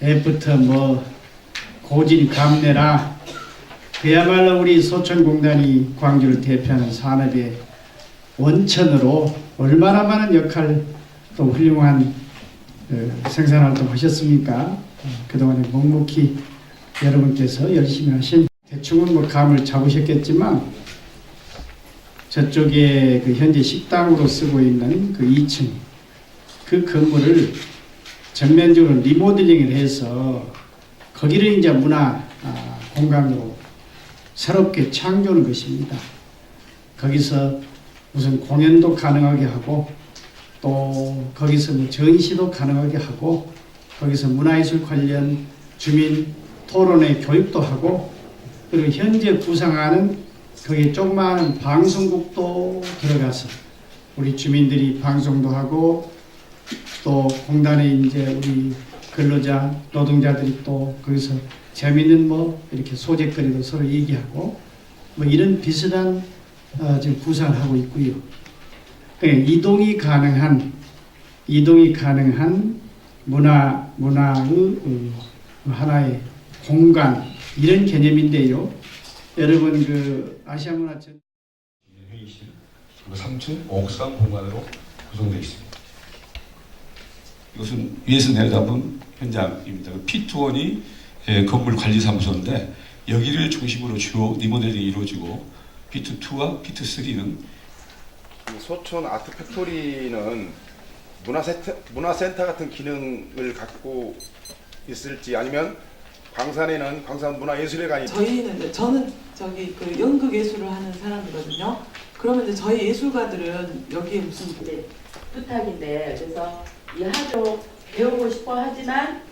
애프터 뭐 고진 감내라 그야말로 우리 소천공단이 광주를 대표하는 산업의 원천으로 얼마나 많은 역할 또 훌륭한 어, 생산활동 하셨습니까? 어, 그동안에 묵묵히 여러분께서 열심히 하신 대충은 뭐 감을 잡으셨겠지만 저쪽에 그 현재 식당으로 쓰고 있는 그 2층 그 건물을 전면적으로 리모델링을 해서 거기를 이제 문화 아, 공간으로 새롭게 창조하는 것입니다. 거기서 무슨 공연도 가능하게 하고 또 거기서 뭐 전시도 가능하게 하고 거기서 문화예술 관련 주민 토론회 교육도 하고 그리고 현재 구상하는 거기에 조그마한 방송국도 들어가서 우리 주민들이 방송도 하고 또 공단에 이제 우리 근로자 노동자들이 또 거기서 재미있는 뭐 이렇게 소재거리도 서로 얘기하고 뭐 이런 비슷한 어, 지금 구상을 하고 있고요. 그러니까 이동이 가능한 이동이 가능한 문화 문화의 어, 하나의 공간 이런 개념인데요. 여러분 그 아시아 문화 전 회의실 그리고 3층 옥상 공간으로 구성되어 있습니다. 이것은 위에서 내려다본 현장입니다. 그 P2원이 건물 관리사무소인데 여기를 중심으로 주요 리모델링이 이루어지고 P2와 P2-3는 소촌 아트 팩토리는 문화센터, 문화센터 같은 기능을 갖고 있을지 아니면 광산에는 광산 문화예술회관이 저희는 이제 저는 저기 그 연극 예술을 하는 사람이거든요. 그러면 이제 저희 예술가들은 여기에 무슨 이제 부탁인데 그래서 이 하도 배우고 싶어 하지만